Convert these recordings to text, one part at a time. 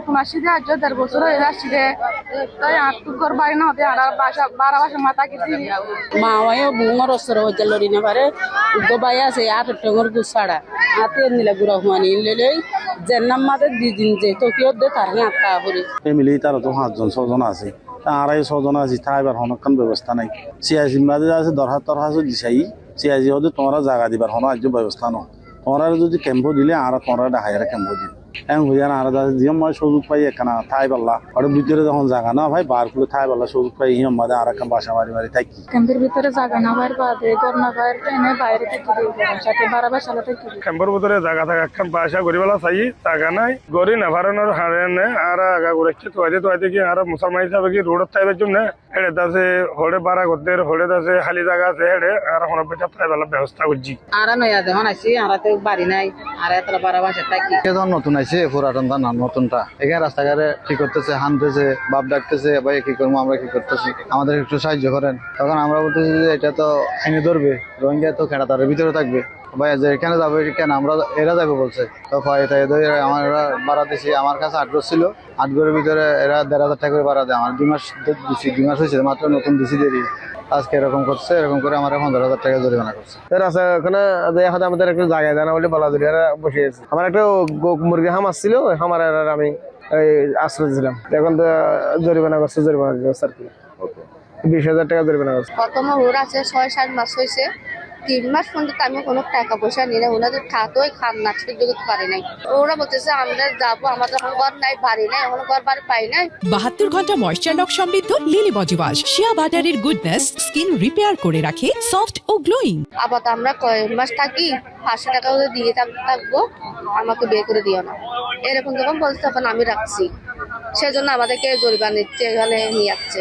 হুকুম দিয়ে আজ দেড় বছর হয়ে তাই ঘর বাড়ি না হতে আর বাসা বাসা মাথা কেটে মা ওয়ে বুঙর অসর হইতে লড়ি না পারে। উগ্র বাই আছে আর টঙর গুছাড়া। হাতে নিলে গুড়া হুয়ানি নিলে যে তো কি দে তার হাত করে। ফ্যামিলি তার তো পাঁচজন ছজন আছে। আড়াই ছজন আছে তা এবার হনকান ব্যবস্থা নাই। সিয়াসি মাঝে আছে দরহাত তরহাজ দিছাই। সিয়াসি হতে তোমরা জায়গা দিবার হন আজ ব্যবস্থা ন তোমরা যদি কেম্প দিলে আর তোমরা হায়ার কেম্প দিলে। আর যে মই সুযোগ পাই একখানা থাই পাল্লা। আর ভিতরে যখন জায়গা না ভাই বার করে থাই পাল্লা সুযোগ পাই ইহম মাঝে আর একটা বাসা মারি মারি থাকি। ক্যাম্পের ভিতরে জায়গা না বাইর বাদে ঘর না বাইর এনে বাইরে থেকে দিয়ে সাথে বারা বাসালা থেকে ক্যাম্পের ভিতরে জায়গা থাকা একখান গরিবেলা চাই জায়গা নাই। গরি নেভারানোর হারে নে আর আগা তোয়াইতে তোয়াইতে কি আর মুসলমান হিসাবে কি রোডত থাইবার জন্য? হেড়ে দাসে হড়ে বারা করতে হড়ে দাসে খালি জায়গা আছে হেড়ে আর হন পেটা থাইবার ব্যবস্থা করছি। আরা নয়া যখন আইছি আরাতে বাড়ি নাই আর এতলা বারা বাসা থাকি। নতুন আইছে পুরাতনটা না নতুনটা। এখানে রাস্তাঘাটে কি করতেছে, হানতেছে, বাপ ডাকতেছে, ভাই, কি করব, আমরা কি করতেছি? আমাদের একটু সাহায্য করেন। তখন আমরা বলতেছি যে, এটা তো আইনে ধরবে, রোহিঙ্গা তো খেড়া, তার ভিতরে থাকবে। ভাই যে এখানে যাবে কেন? আমরা এরা যাবে বলছে। তো ভাই তাই ধরে আমার এরা বাড়া দিছি। আমার কাছে আটগ্রহ ছিল। আটগ্রহের ভিতরে এরা দেড় হাজার টাকা করে বাড়া দেয়। আমার দুই মাস দিছি দুই মাস হয়েছে মাত্র নতুন দিছি দেরি আজকে এরকম করছে এরকম করে আমার পনেরো হাজার টাকা জরিমানা করছে। রাস্তা ওখানে যায় আমাদের একটু জায়গা দেয় না বলে বলা ধরে বসে আছে। আমার একটা মুরগি হামার ছিল হামার আর আমি এই আশ্রয় দিয়েছিলাম। এখন তো জরিমানা করছে জরিমানা দিয়েছে আর কি। বিশ হাজার টাকা জরিমানা করছে। কত মহুর আছে? ছয় সাত মাস হয়েছে। তিন মাস পর্যন্ত আমি কোনো টাকা পয়সা নিয়ে নাই ওনাদের খাতই খান না সুযোগ পারি নাই। ওরা বলতেছে আমরা যাব আমাদের এখন ঘর নাই বাড়ি নাই এখন ঘর বাড়ি পাই নাই। বাহাত্তর ঘণ্টা ময়শ্চার লক সমৃদ্ধ লিলি বডি ওয়াশ শিয়া বাটারের গুডনেস স্কিন রিপেয়ার করে রাখে সফট ও গ্লোয়িং আবার আমরা কয়েক মাস থাকি পাঁচশো টাকা দিয়ে থাক- থাকব আমাকে বিয়ে করে দিও না। এরকম যখন বলছে তখন আমি রাখছি। সেজন্য আমাদেরকে জরিমানা নিচ্ছে এখানে নিয়ে যাচ্ছে।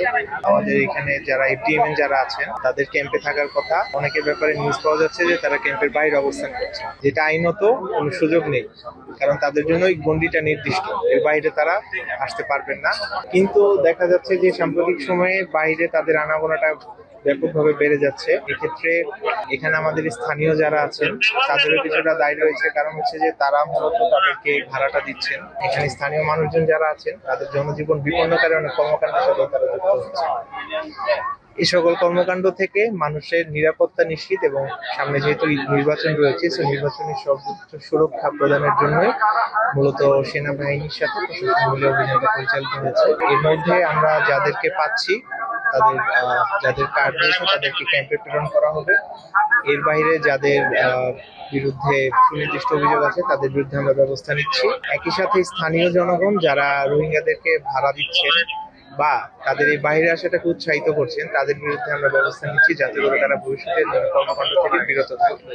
আমাদের এখানে যারা এটিএম যারা আছেন, তাদের ক্যাম্পে থাকার কথা। অনেকের ব্যাপারে নিউজ পাওয়া যাচ্ছে যে তারা ক্যাম্পের বাইরে অবস্থান করছে। যেটা আইনত কোনো সুযোগ নেই, কারণ তাদের জন্য ওই গন্ডিটা নির্দিষ্ট। এর বাইরে তারা আসতে পারবেন না। কিন্তু দেখা যাচ্ছে যে সাম্প্রতিক সময়ে বাইরে তাদের আনাগোনাটা ব্যাপকভাবে বেড়ে যাচ্ছে। এক্ষেত্রে এখানে আমাদের স্থানীয় যারা আছেন, তাদেরও কিছুটা দায় রয়েছে। কারণ হচ্ছে যে তারা মূলত তাদেরকে ভাড়াটা দিচ্ছেন। এখানে স্থানীয় মানুষজন যারা আছেন, তাদের জনজীবন বিপন্নকারী কারণে কর্মকাণ্ডের সাথে তারা যুক্ত হচ্ছে। এই সকল কর্মকাণ্ড থেকে মানুষের নিরাপত্তা নিশ্চিত এবং সামনে যেহেতু নির্বাচন রয়েছে সো নির্বাচনের সর্বোচ্চ সুরক্ষা প্রদানের জন্য মূলত সেনাবাহিনীর সাথে প্রশাসন মিলে অভিযানটা পরিচালিত হয়েছে। এর মধ্যে আমরা যাদেরকে পাচ্ছি তাদের যাদের কার্ড রয়েছে তাদেরকে ক্যাম্পে প্রেরণ করা হবে। এর বাইরে যাদের বিরুদ্ধে সুনির্দিষ্ট অভিযোগ আছে, তাদের বিরুদ্ধে আমরা ব্যবস্থা নিচ্ছি। একই সাথে স্থানীয় জনগণ যারা রোহিঙ্গাদেরকে ভাড়া দিচ্ছেন বা তাদের এই বাইরে আসাটাকে উৎসাহিত করছেন, তাদের বিরুদ্ধে আমরা ব্যবস্থা নিচ্ছি যাতে করে তারা ভবিষ্যতে কর্মকাণ্ড থেকে বিরত থাকে।